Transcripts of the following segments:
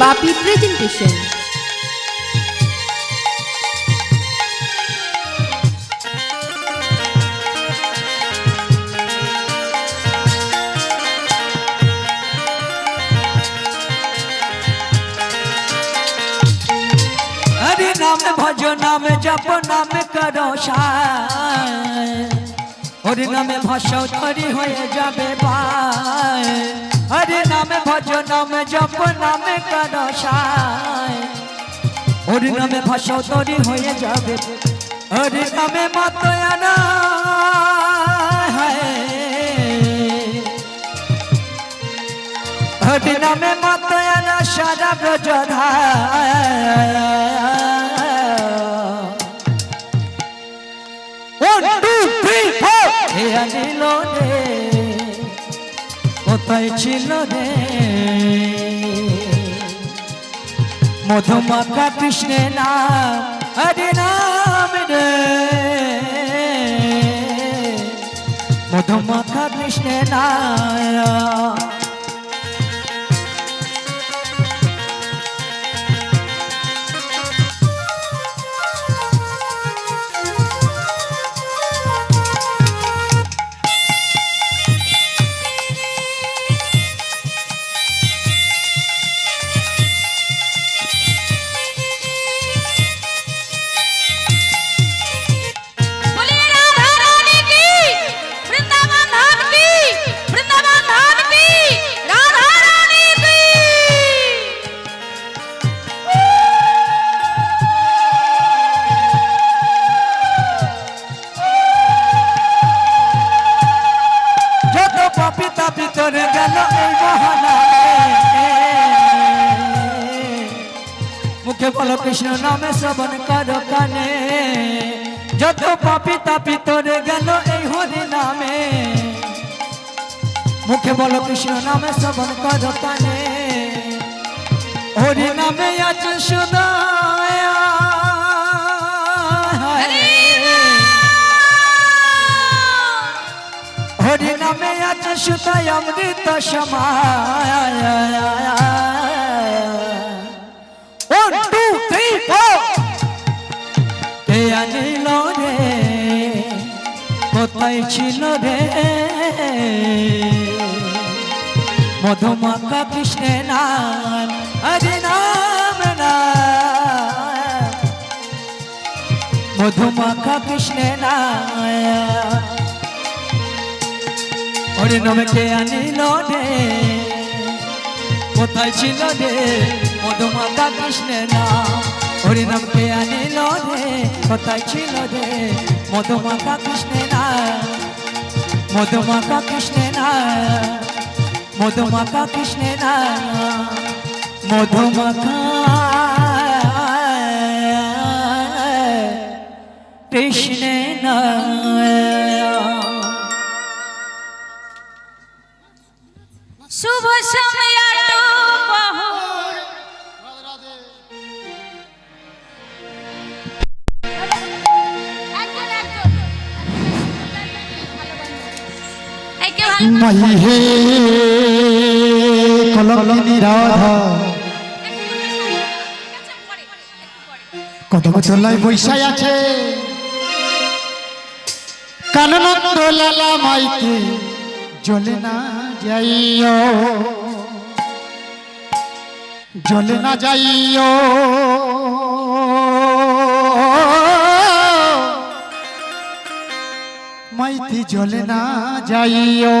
বাপি presentation Hari নাম ভজ নাম জপ নাম করো হরি নামে তরি হয়ে যাবে পায় হরি নামে ভজ নামে জপ নামে করো হরি নামে ভাষা তরি হয়ে যাবে হরি নামে মাতয়ানা হরি নামে মাতয়ানা সারা ব্রজধায় কোথায় ছিল রে? মধুমাখা কৃষ্ণে নাম হরে নাম রে। মধুমাখা কৃষ্ণে নাম। বলো কৃষ্ণ নামে শ্রবণ কর কানে হরি নামে আছে সুদয়া। হরি নামে আছে সুতায় অমৃত সমায়। One, two, three, four. কে আনিল রে? কোথায় ছিল রে? মধুমাখা কৃষ্ণের নাম হরি নাম মধুমাখা কৃষ্ণের নাম। হরি নামে কে আনিল রে? কোথায় ছিল রে? মধুমাতা কৃষ্ণের নাম। হরি নাম কে আনিল রে? কোথায় ছিল রে? মধুমাতা কৃষ্ণের নাম। মধুমাতা কৃষ্ণের নাম। মধুমাতা কৃষ্ণের মধুমাখা কৃষ্ণের মাই হে কলকিনী রাধা। কদম চলাই বৈশাই আছে। কাননন্দ লালা মাইকে জলে না যাইও। জলে না যাইও। মাইতি জলে না যাইও।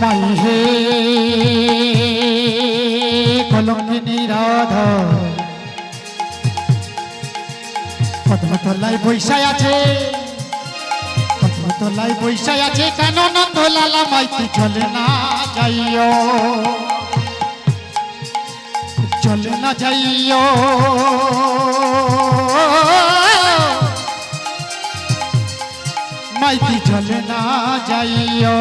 মাই হে কলঙ্কিনী রাধা কদম তলায় বৈশাই আছে। কদম তলায় বৈশাই আছে কেন নন্দলালা মাইতি চলে না যাইও? চলে না যাইও? মাইতি চলে না যাইও?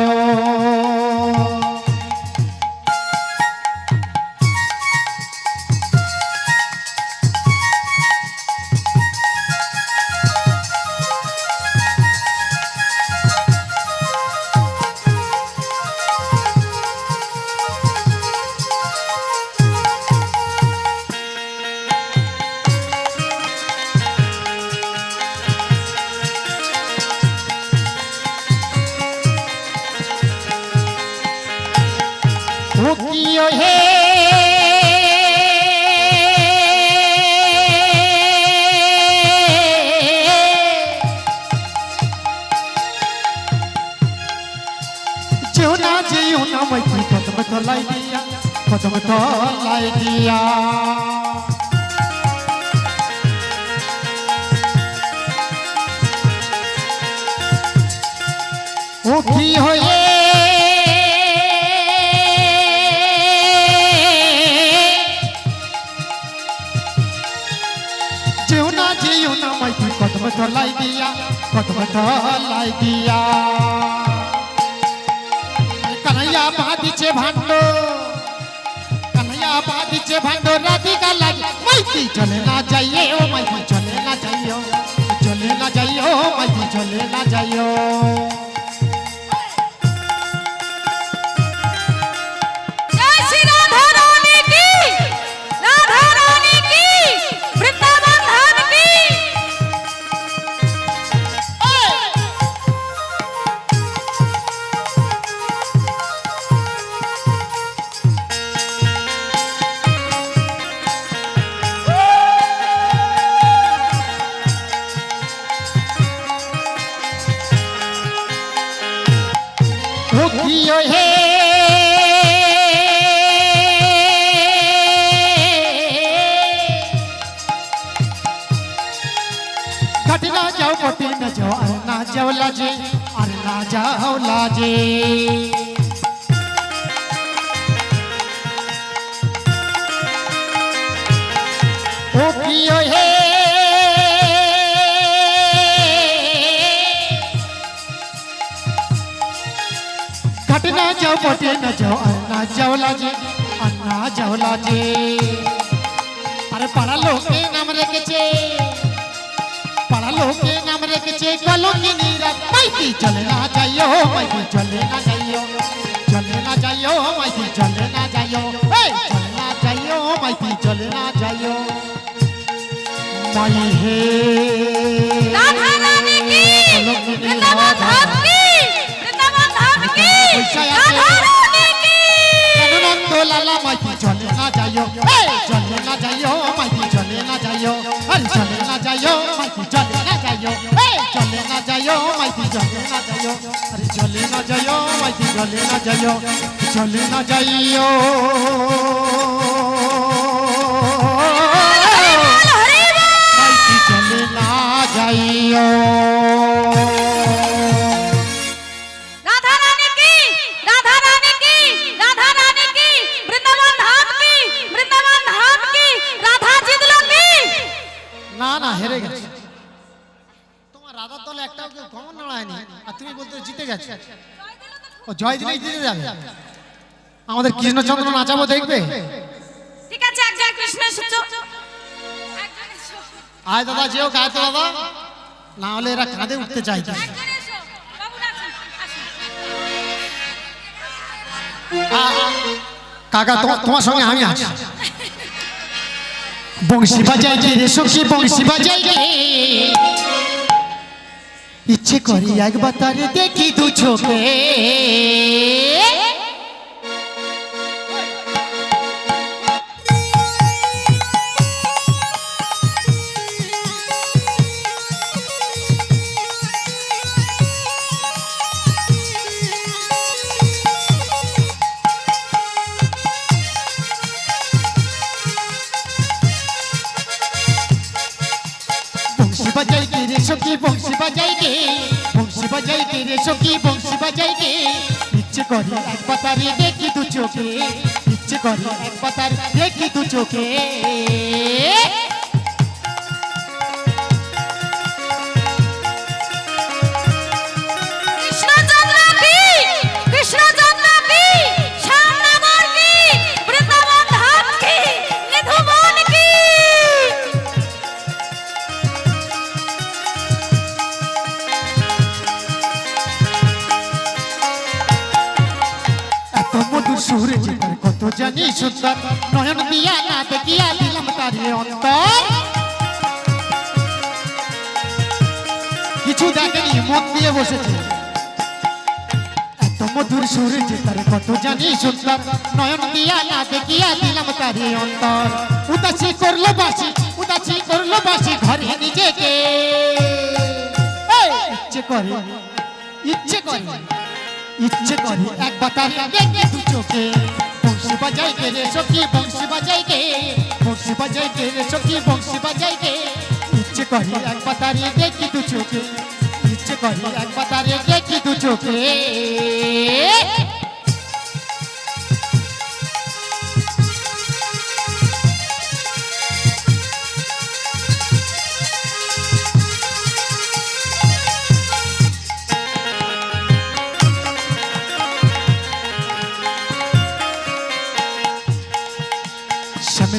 কি হয়ে যেও না যেও না, মাইতি কদম তলাই দিয়া, কদম তলাই দিয়া। কানাইয়া বাঁধিছে ভাণ্ড, কানাইয়া বাঁধিছে ভাণ্ড, রাধিকা লাগে মাইতি চলে না যাইয়ে ও মাইতি চলে না যাইও, চলে না যাইও, মাইতি চলে না যাইও। লাজে ও কি হে? ঘাটে না যাও পটে না যাও, আর না যাও লাজে আর না যাও লাজে আরে পাড়া লোকে নাম রেখেছে। পাড়া লোকে নাম রেখেছে কলঙ্কিনী রাত মাইতি চলে না যাইও মাইতি চলে না যাইও চলে না যাইও মাইতি চলে না যাইও এই চলে না যাইও মাইতি চলে না যাইও মাই হে রাধা রানী কি বৃন্দাবন ধাম কি লালা মাইতি চলে না যাইও চলে না যাইও মাইতি চলে না যাইও আরে চলে না যাইও মাইতি চলে না যাইও চলে না যাইও মাইতি চলে না যাইও আরে চলে না যাইও মাইতি চলে না যাইও চলে না যাইও গেছে ও জয় দিলেই জিতে যাবে। আমাদের কৃষ্ণচন্দ্র নাচাবো দেখবে? ঠিক আছে কৃষ্ণ এসেছ একজন এসো আয় দাদা যেও গায়ে তো দাদা। না হলে এরা কাঁধে উঠতে চাইছে আসুন কাকা তোমার তোমার সঙ্গে আমি আছি। বংশী বাজাই রে রে সখী বংশী বাজাই রে ইচ্ছে করি একবার তারে দেখি দু চোখে। বংশী বাজাই রে সখী বংশী বাজাই রে বংশী বাজাই কে রে সখী বংশী বাজাই কে ইচ্ছে করে এক পাতারে দেখি দু চোখে। ইচ্ছে করে এক পাতার দেখি দু চোখে। কত জানি সুন্দর নয়ন দিয়া না দেখিয়া দিলাম তারে অন্তর। কিছু দেখেনি, মন দিয়ে বসেছে। এত মধুর সুর যেতার কত জানি সুন্দর নয়ন দিয়া না দেখিয়া দিলাম তারে অন্তর। উদাসী করল বাসি উদাসী করল বাসি ঘরে নিজেকে। ইচ্ছে করে ইচ্ছে করে ইচ্ছে করে, এক বাতার দেখে দু চোখে। বংশী বাজাই কে রে সখী, বংশী বাজাই কে? বংশী বাজাই কে রে সখী, বংশী বাজাই কে? ইচ্ছে করি এক বাতারে দেখি দু চোখে। ইচ্ছে করি এক বাতারে দেখি দু চোখে।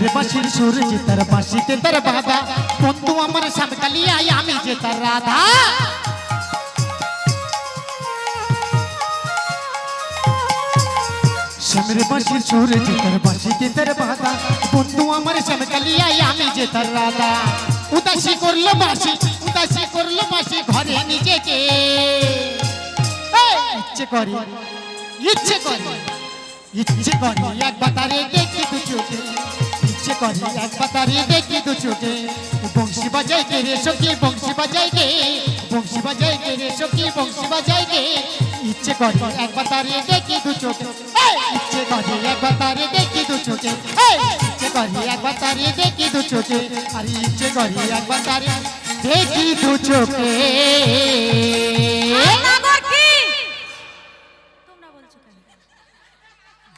শ্যামের বাসির সুর যে তার বাসিতে তার বাধা। বন্ধু, আমার শ্যামকালিয়া আমি যে তার রাধা। শ্যামের বাসির সুর যে তার বাসিতে তার বাধা। বন্ধু, আমার শ্যামকালিয়া আমি যে তার রাধা। উদাসী করল বাসি উদাসী করল বাসি ঘরে নিজেকে। ইচ্ছে করে ইচ্ছে করে দেখি দু ইচ্ছে করে এক বাতারে দেখি দু চোখে। বংশী বাজাই কে রে সখী বংশী বাজাই কে? বংশী বাজাই কে রে সখী বংশী বাজাই কে? ইচ্ছে করে এক বাতারে দেখি দু চোখে। ইচ্ছে করে এক বাতারে দেখি দু চোখে। ইচ্ছে করে এক বাতারে দেখি দু চোখে। আর ইচ্ছে করে এক বাতারে দেখি দু চোখে।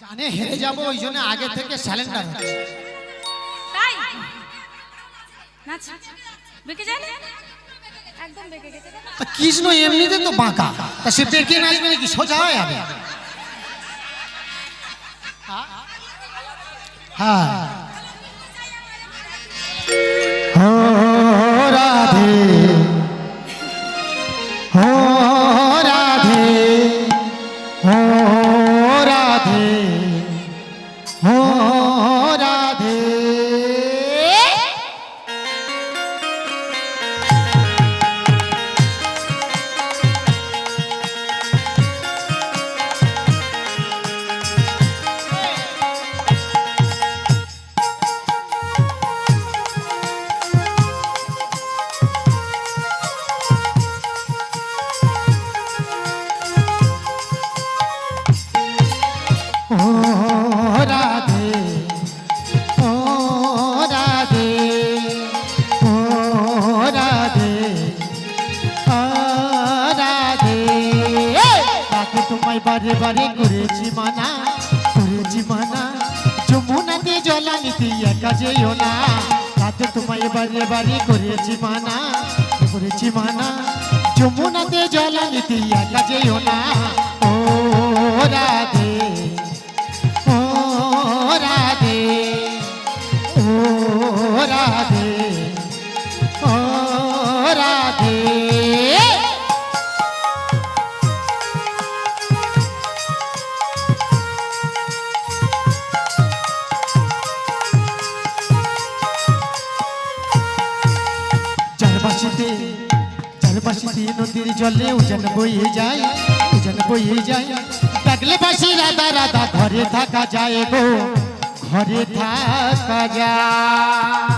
জানে হেরে যাব ওই জন্য আগে থেকে স্যালেন্ডার নাচ। বেঁকে যায়? একদম বেঁকে গেছে। তা কৃষ্ণ এমনিতে তো বাঁকা। তা সে বেঁকে নাচবে নাকি? সোজা হয় আগে হ্যাঁ। হো বারে বারে করেছি মানা উজান বয়ে যায় ডাকলে পাশে রাধা রাধা ঘরে থাকা যায় গো ঘরে থাকা যায়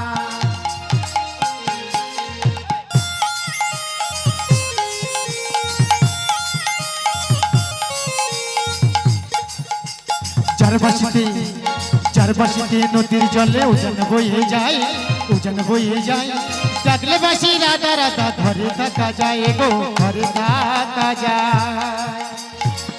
চারপাশিতে চারপাশিতে নদীর জলে উজান বয়ে যায় উজান বয়ে যায় ডাকলে বাসি রাধা রাধা ঘরে থাকা যায় গো ঘরে থাকা যায়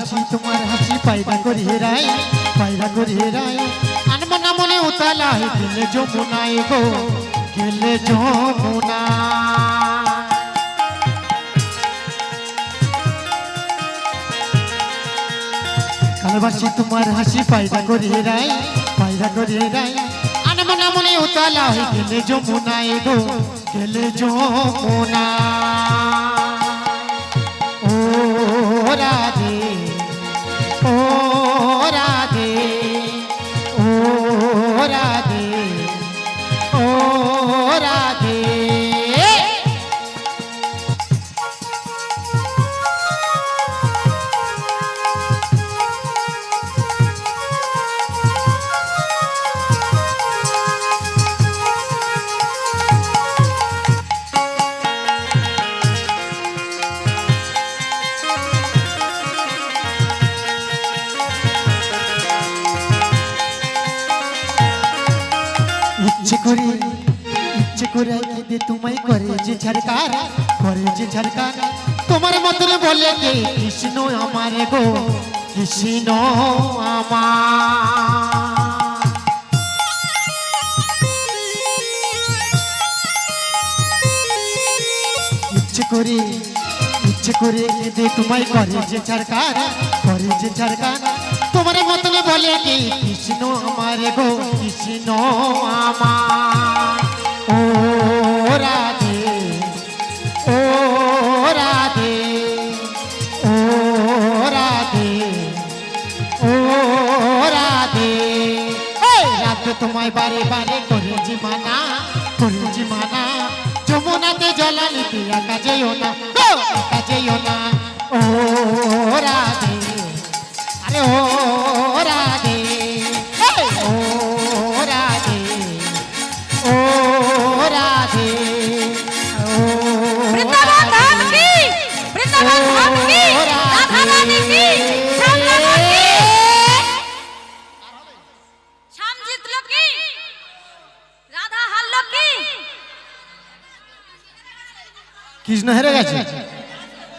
কালার বাসি তোমার হাসি পায়রা করি হেরাই পায়রা করি হেরাই আনমনা মনে উতালাই গেলে যমুনায় গো, গেলে যমুনা কালবাসি, তোমার হাসি পায়রা করি হেরাই পায়রা করি হেরাই আনমনা মনে উতালাই গেলে যমুনায় গো, গেলে যমুনা ঝরকার করে যে ঝরকার তোমার মতন বলে কে কৃষ্ণ আমার গো, কৃষ্ণ আমার। ইচ্ছে করে ইচ্ছে করে কেঁদে তোমায় করে যে ঝরকার করে যে ঝরকার তোমার মতন বলে কে কৃষ্ণ আমার গো, কৃষ্ণ আমার। ও তোমায় বারে বারে করে মানা করে মানা যমুনাতে জলালি পিয়া একা যেও না একা যেও না। ও রাধে, আরে ও কৃষ্ণ হেরে গেছে।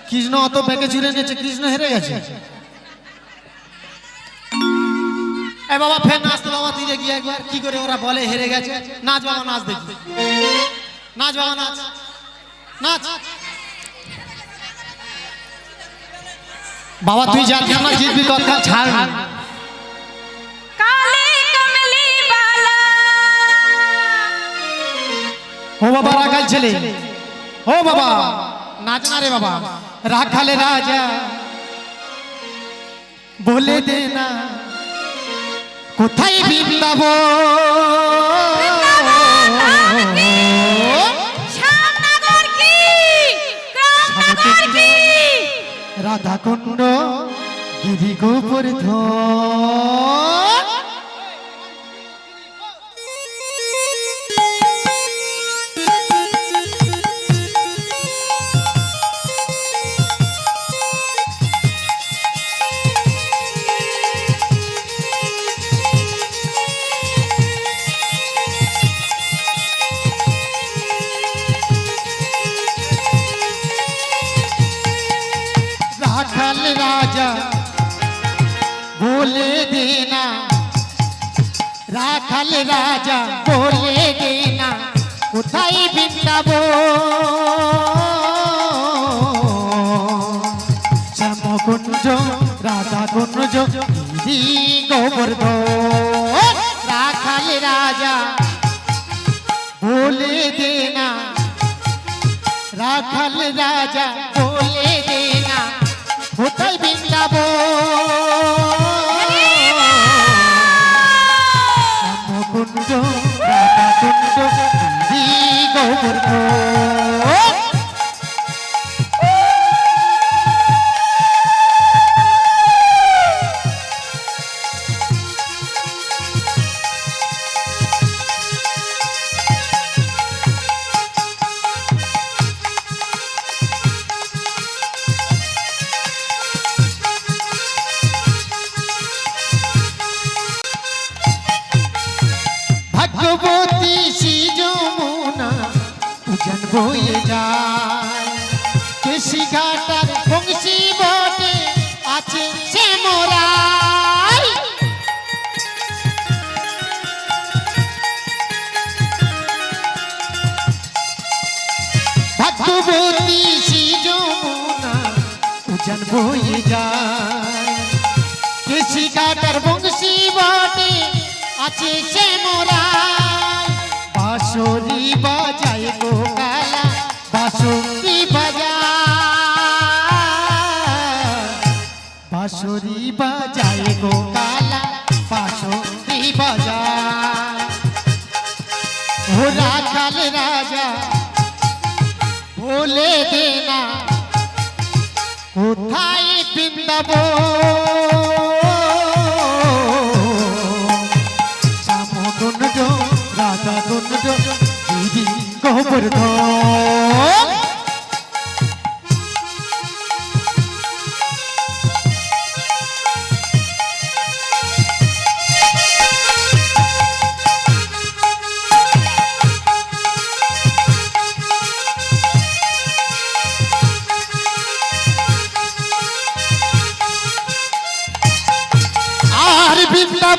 কৃষ্ণ অত ব্যাগে জুড়ে নিয়েছে কৃষ্ণ হেরে গেছে। এ বাবা ফের নাচতে বাবা তীরে গিয়ে একবার কি করে ওরা বলে হেরে গেছে। নাচ বাবা নাচ দেখি। নাচ বাবা নাচ। নাচ। বাবা তুই যাতে আমরা জিতবি তৎকাল ছাড় ও বাবা রাখাল ছেলে। ও বাবা। নাচ না রে বাবা। রাখালে রাজা। বলে দে না। কোথায় বৃন্দাব শ্যামনগর কি কৃষ্ণনগর কি রাধা কুণ্ড গিরি গোবর্ধন রাখাল রাখাল রাজা বলে গে না কোথায় বিন্দাব শ্যামকুঞ্জ রাধা কুঞ্জ গোবর্ধন রাখাল রাজা বলে দে না রাখাল রাজা বলে দে না কোথায় বিন্দাব গো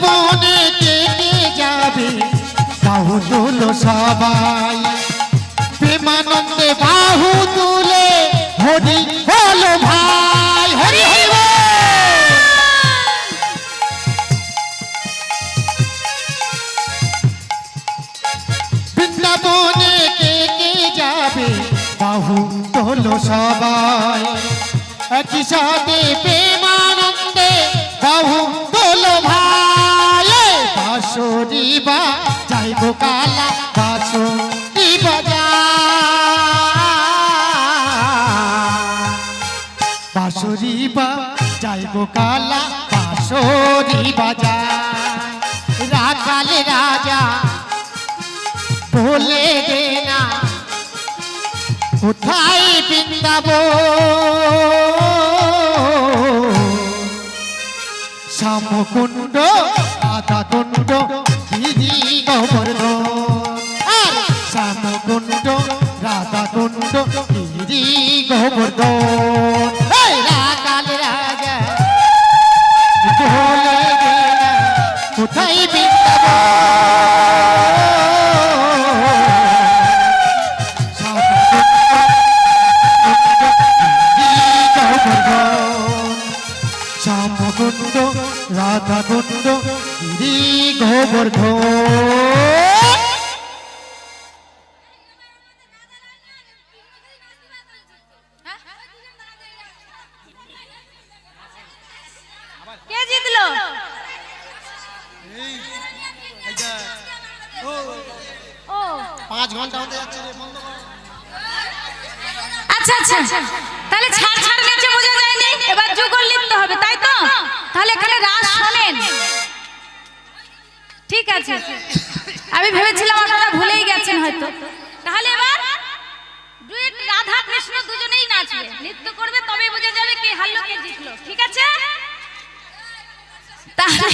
জীবনে কেটে যাবে বাহু তুলো সবাই। প্রেমানন্দে বাহু তুলে হরি বলো ভাই, হরি হরি বৃন্দাবনে কে যাবে বাহু তোলো সবাই। একই সাথে প্রেমানন্দে বাহু বলো ভাই বাসরিবা যাইব কালা বাসরিবা যা বাসরিবা যাইব কালা বাসরিবা যা রাকাল রাজা বলে দে না, কোথায় বৃন্দাবন? শ্যামকুণ্ড রাধা কুণ্ড দিদি গোবর্ধন শ্যামকুণ্ড রাধা কুণ্ড দিদি গোবর্ধন মূর্ধ ঠিক আছে? তাহলে